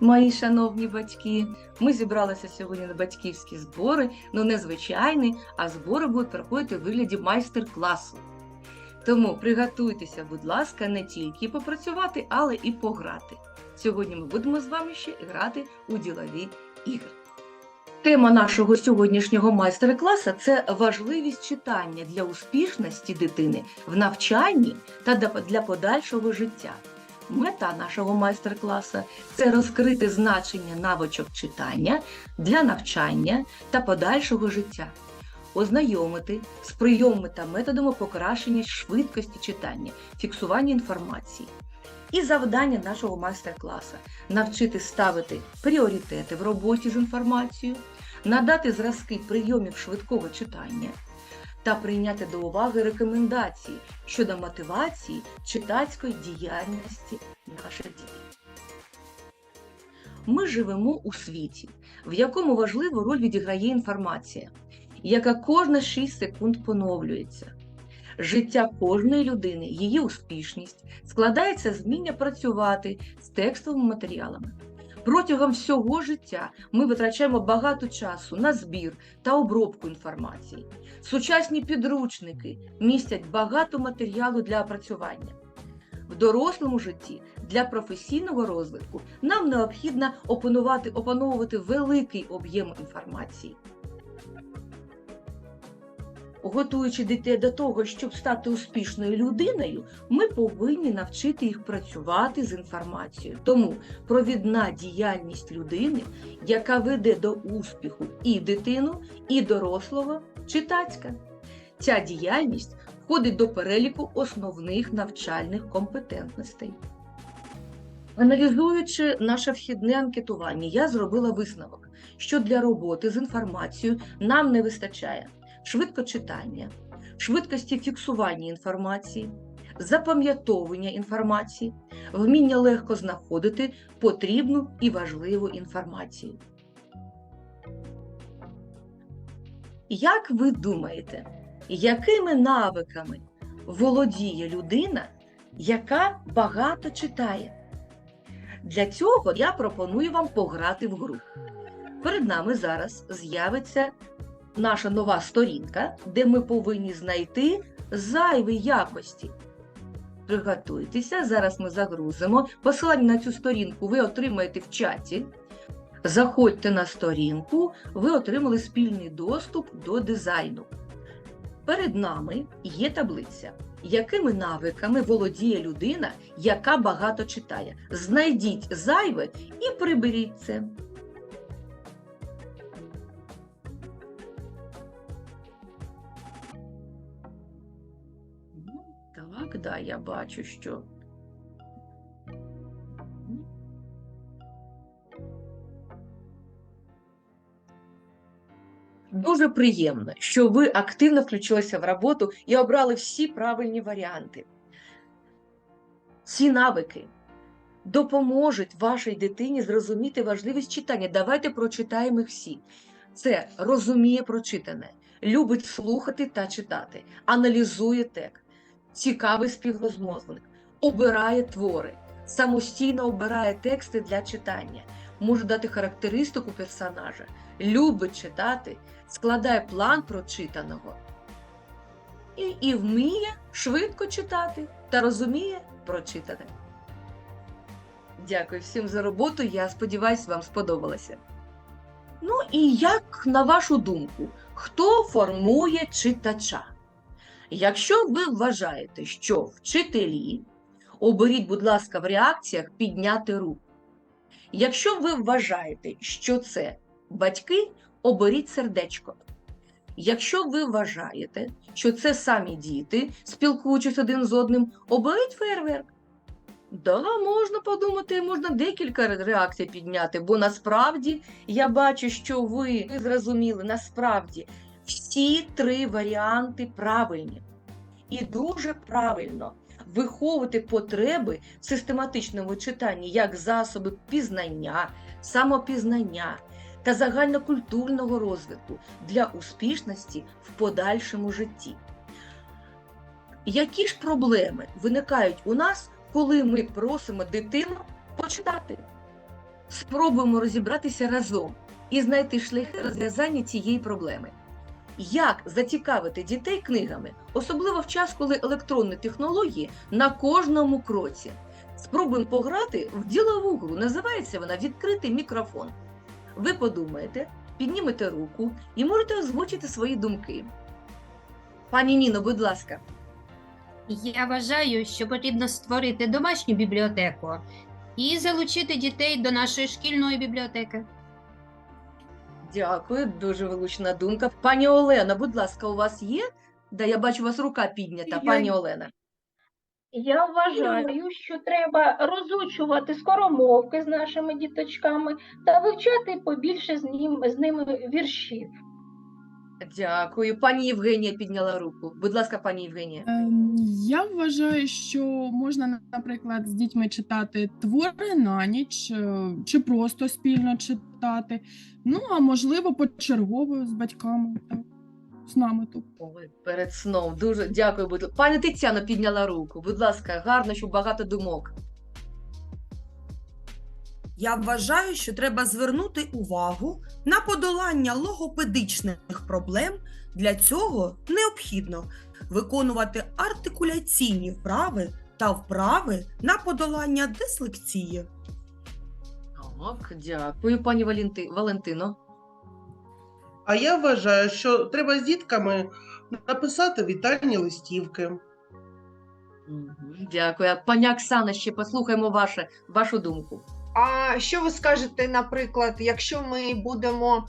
Мої шановні батьки. Ми зібралися сьогодні на батьківські збори, ну не звичайні, а збори будуть проходити у вигляді майстер-класу. Тому приготуйтеся, будь ласка, не тільки попрацювати, але і пограти. Сьогодні ми будемо з вами ще грати у ділові ігри. Тема нашого сьогоднішнього майстер-класу це важливість читання для успішності дитини в навчанні та для подальшого життя. Мета нашого майстер-класу це розкрити значення навичок читання для навчання та подальшого життя, ознайомити з прийомами та методами покращення швидкості читання, фіксування інформації. І завдання нашого майстер-класу навчити ставити пріоритети в роботі з інформацією, надати зразки прийомів швидкого читання та прийняти до уваги рекомендації щодо мотивації читацької діяльності наших дітей. Ми живемо у світі, в якому важливу роль відіграє інформація, яка кожна 6 секунд поновлюється. Життя кожної людини, її успішність складається з вміння працювати з текстовими матеріалами. Протягом всього життя ми витрачаємо багато часу на збір та обробку інформації. Сучасні підручники містять багато матеріалу для опрацювання. В дорослому житті для професійного розвитку нам необхідно опанувати, опановувати великий об'єм інформації. Готуючи дітей до того, щоб стати успішною людиною, ми повинні навчити їх працювати з інформацією. Тому провідна діяльність людини, яка веде до успіху і дитину, і дорослого, читацька. Ця діяльність входить до переліку основних навчальних компетентностей. Аналізуючи наше вхідне анкетування, я зробила висновок, що для роботи з інформацією нам не вистачає швидкочитання, швидкості фіксування інформації, запам'ятовування інформації, вміння легко знаходити потрібну і важливу інформацію. Як ви думаєте, якими навиками володіє людина, яка багато читає? Для цього я пропоную вам пограти в гру. Перед нами зараз з'явиться наша нова сторінка, де ми повинні знайти зайві якості. Приготуйтеся, зараз ми загрузимо. Посилання на цю сторінку ви отримаєте в чаті. Заходьте на сторінку, ви отримали спільний доступ до дизайну. Перед нами є таблиця, якими навиками володіє людина, яка багато читає. Знайдіть зайве і приберіть це. Да, я бачу, що. Дуже приємно, що ви активно включилися в роботу і обрали всі правильні варіанти. Ці навики допоможуть вашій дитині зрозуміти важливість читання. Давайте прочитаємо їх всі. Це розуміє прочитане, любить слухати та читати, аналізує текст, цікавий співрозмовник, обирає твори, самостійно обирає тексти для читання, може дати характеристику персонажа, любить читати, складає план прочитаного і, і вміє швидко читати та розуміє прочитане. Дякую всім за роботу. Я сподіваюся, вам сподобалося. Ну і як на вашу думку, хто формує читача? Якщо ви вважаєте, що вчителі, оберіть, будь ласка, в реакціях підняти руку. Якщо ви вважаєте, що це батьки, оберіть сердечко. Якщо ви вважаєте, що це самі діти, спілкуючись один з одним, оберіть фейерверк. Да, можна подумати, можна декілька реакцій підняти, бо насправді я бачу, що ви зрозуміли, насправді всі три варіанти правильні. І дуже правильно виховувати потреби в систематичному читанні як засоби пізнання, самопізнання та загальнокультурного розвитку для успішності в подальшому житті. Які ж проблеми виникають у нас, коли ми просимо дитину читати. Спробуємо розібратися разом і знайти шляхи розв'язання цієї проблеми. Як зацікавити дітей книгами, особливо в час, коли електронні технології на кожному кроці. Спробуємо пограти в ділову гру. Називається вона Відкритий мікрофон. Ви подумаєте, піднімете руку і можете озвучити свої думки. Пані Ніно, будь ласка. Я вважаю, що потрібно створити домашню бібліотеку і залучити дітей до нашої шкільної бібліотеки. Дякую, дуже влучна думка. Пані Олена, будь ласка, у вас є? Да, я бачу, у вас рука піднята, Я- пані Олена. Я вважаю, що треба розучувати скоромовки з нашими діточками та вивчати побільше з, ним, з ними віршів. Дякую. Пані Євгенія підняла руку. Будь ласка, пані Євгенія. Ем, Я вважаю, що можна, наприклад, з дітьми читати твори на ніч, е, чи просто спільно читати. Ну, а можливо, почергово з батьками, так, з нами тут. Ой, перед сном. Дуже дякую. Пані Тетяна підняла руку. Будь ласка, гарно, щоб багато думок. Я вважаю, що треба звернути увагу на подолання логопедичних проблем. Для цього необхідно виконувати артикуляційні вправи та вправи на подолання дислексії. Так, дякую, пані Валенти... Валентино. А я вважаю, що треба з дітками написати вітальні листівки. Дякую. Пані Оксана, ще послухаємо ваше, вашу думку. А що ви скажете, наприклад, якщо ми будемо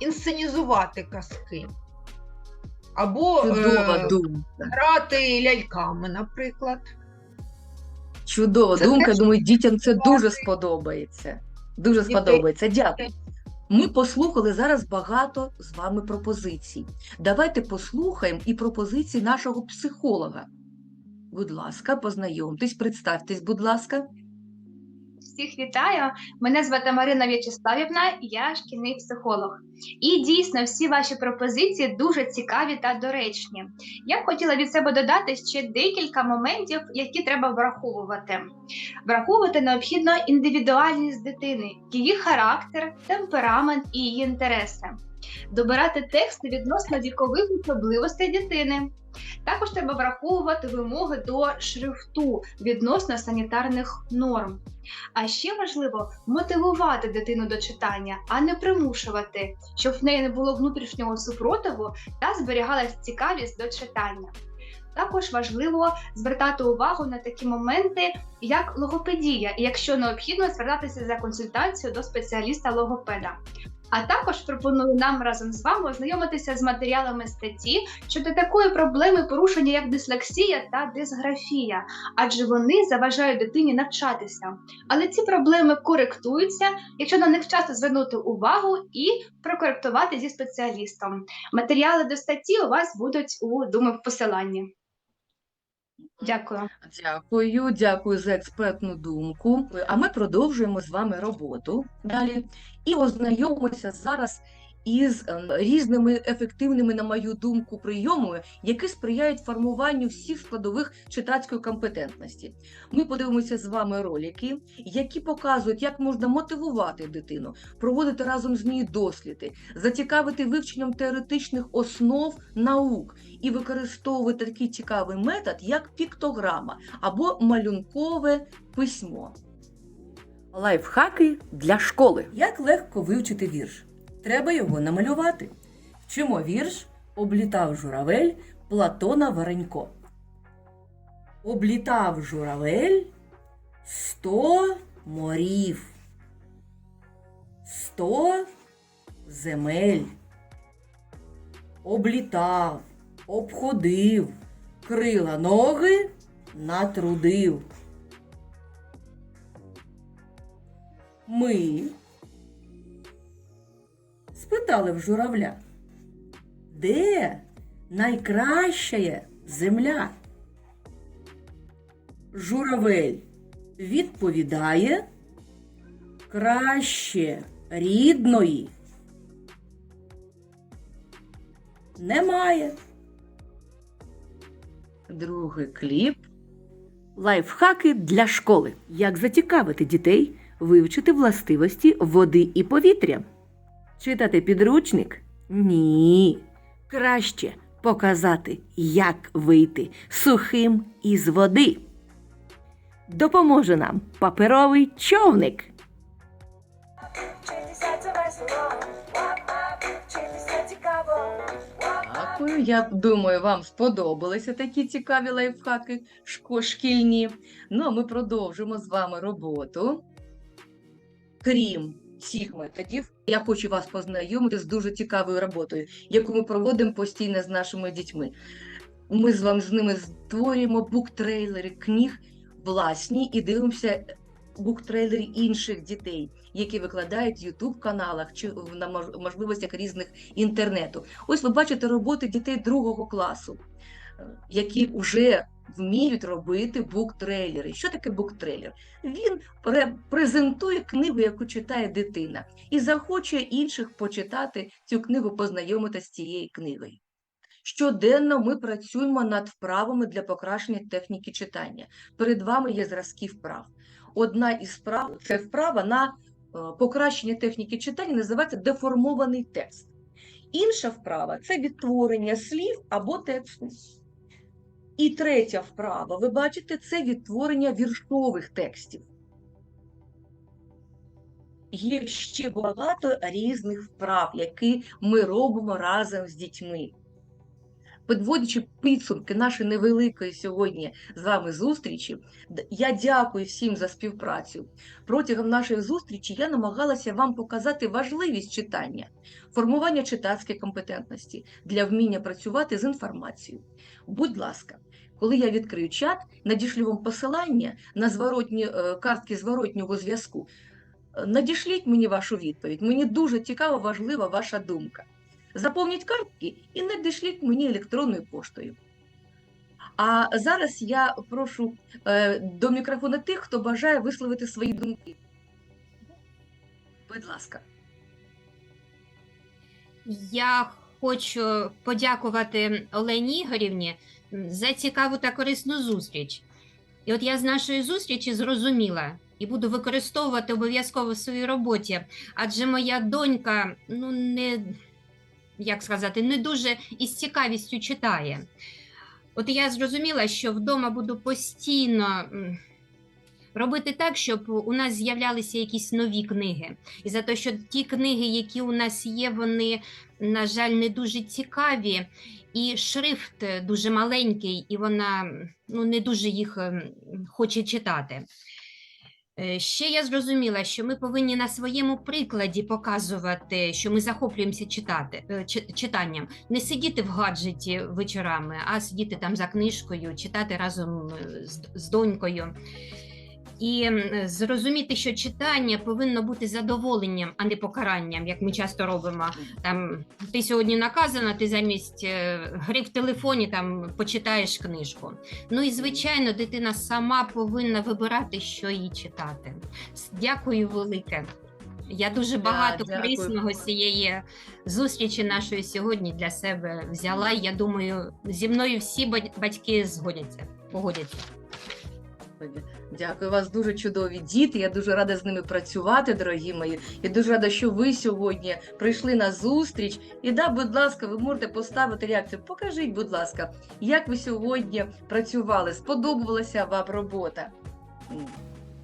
інсценізувати казки? Або Чудова е, думка. грати ляльками, наприклад? Чудова Це думка. теж Думаю, дітям це дуже сподобається. Дуже Дітей. сподобається. Дякую. Ми послухали зараз багато з вами пропозицій. Давайте послухаємо і пропозиції нашого психолога. Будь ласка, познайомтесь, представтесь, будь ласка. Всіх вітаю! Мене звати Марина В'ячеславівна, я шкільний психолог. І дійсно всі ваші пропозиції дуже цікаві та доречні. Я б хотіла від себе додати ще декілька моментів, які треба враховувати. Враховувати необхідно індивідуальність дитини, її характер, темперамент і її інтереси. Добирати тексти відносно вікових особливостей дитини. Також треба враховувати вимоги до шрифту відносно санітарних норм. А ще важливо мотивувати дитину до читання, а не примушувати, щоб в неї не було внутрішнього супротиву та зберігалась цікавість до читання. Також важливо звертати увагу на такі моменти, як логопедія, і якщо необхідно, звертатися за консультацією до спеціаліста-логопеда. А також пропоную нам разом з вами ознайомитися з матеріалами статті щодо такої проблеми порушення, як дислексія та дисграфія, адже вони заважають дитині навчатися. Але ці проблеми коректуються, якщо на них вчасно звернути увагу і прокоректувати зі спеціалістом. Матеріали до статті у вас будуть у думаю, в посиланні. Дякую. Дякую, дякую за експертну думку. А ми продовжуємо з вами роботу далі і ознайомимося зараз із ем, різними ефективними, на мою думку, прийомами, які сприяють формуванню всіх складових читацької компетентності. Ми подивимося з вами ролики, які показують, як можна мотивувати дитину, проводити разом з нею досліди, зацікавити вивченням теоретичних основ наук і використовувати такий цікавий метод, як піктограма або малюнкове письмо. Лайфхаки для школи. Як легко вивчити вірш? Треба його намалювати. Вчимо вірш облітав журавель Платона Варенько. Облітав журавель сто морів, сто земель. Облітав, обходив, крила ноги натрудив. Ми спитали в журавля, де найкраща земля? Журавель відповідає краще рідної. Немає. Другий кліп. Лайфхаки для школи. Як зацікавити дітей вивчити властивості води і повітря? Читати підручник? Ні. Краще показати, як вийти сухим із води. Допоможе нам паперовий човник. Дякую. Я думаю, вам сподобалися такі цікаві лайфхаки шкільні. Ну, а ми продовжимо з вами роботу. Крім всіх методів, я хочу вас познайомити з дуже цікавою роботою, яку ми проводимо постійно з нашими дітьми. Ми з вами з ними створюємо буктрейлери книг власні і дивимося буктрейлери інших дітей, які викладають в youtube каналах чи на мож- можливостях різних інтернету. Ось ви бачите роботи дітей другого класу, е, які вже вміють робити буктрейлери. Що таке буктрейлер? Він презентує книгу, яку читає дитина, і захоче інших почитати цю книгу, познайомитися з цією книгою. Щоденно ми працюємо над вправами для покращення техніки читання. Перед вами є зразки вправ. Одна із вправ це вправа на е, покращення техніки читання, називається деформований текст. Інша вправа це відтворення слів або тексту. І третя вправа, ви бачите, це відтворення віршових текстів. Є ще багато різних вправ, які ми робимо разом з дітьми. Підводячи підсумки нашої невеликої сьогодні з вами зустрічі, я дякую всім за співпрацю. Протягом нашої зустрічі я намагалася вам показати важливість читання, формування читацької компетентності для вміння працювати з інформацією. Будь ласка, коли я відкрию чат, надішлю вам посилання на зворотні е, картки зворотнього зв'язку. Надішліть мені вашу відповідь. Мені дуже цікава, важлива ваша думка. Заповніть картки і надішліть мені електронною поштою. А зараз я прошу е, до мікрофона тих, хто бажає висловити свої думки. Будь ласка. Я хочу подякувати Олені Ігорівні за цікаву та корисну зустріч. І от я з нашої зустрічі зрозуміла і буду використовувати обов'язково в своїй роботі, адже моя донька, ну не як сказати, не дуже із цікавістю читає. От я зрозуміла, що вдома буду постійно робити так, щоб у нас з'являлися якісь нові книги. І за те, що ті книги, які у нас є, вони, на жаль, не дуже цікаві, і шрифт дуже маленький, і вона ну, не дуже їх хоче читати. Е, Ще я зрозуміла, що ми повинні на своєму прикладі показувати, що ми захоплюємося читати, е, читанням, не сидіти в гаджеті вечорами, а сидіти там за книжкою, читати разом е, з, з донькою. І зрозуміти, що читання повинно бути задоволенням, а не покаранням, як ми часто робимо. Там ти сьогодні наказана, ти замість е, гри в телефоні там почитаєш книжку. Ну і звичайно, дитина сама повинна вибирати, що їй читати. Дякую велике. Я дуже багато дякую. корисного цієї зустрічі нашої сьогодні для себе взяла. Я думаю, зі мною всі бать- батьки згодяться, погодяться. Господи, Дякую, у вас дуже чудові діти. Я дуже рада з ними працювати, дорогі мої. Я дуже рада, що ви сьогодні прийшли на зустріч. І да, будь ласка, ви можете поставити реакцію. Покажіть, будь ласка, як ви сьогодні працювали? Сподобалася вам робота?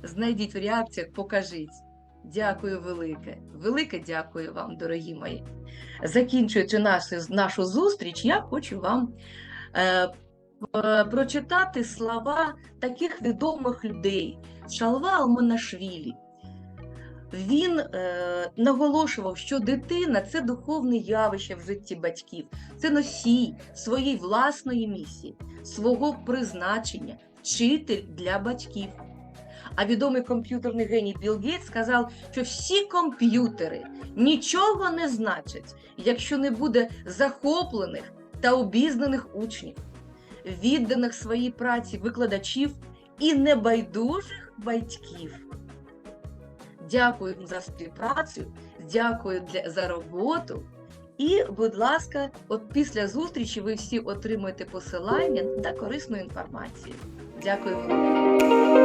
Знайдіть в реакціях, покажіть. Дякую велике. Велике дякую вам, дорогі мої. Закінчуючи нашу, нашу зустріч, я хочу вам е, прочитати слова таких відомих людей Шалва Алманашвілі. Він е, наголошував, що дитина це духовне явище в житті батьків, це носій своєї власної місії, свого призначення, вчитель для батьків. А відомий комп'ютерний геній Білл Гейтс сказав, що всі комп'ютери нічого не значать, якщо не буде захоплених та обізнаних учнів відданих своїй праці викладачів і небайдужих батьків. Дякую за співпрацю, дякую для, за роботу І, будь ласка, от після зустрічі ви всі отримуєте посилання та корисну інформацію. Дякую вам.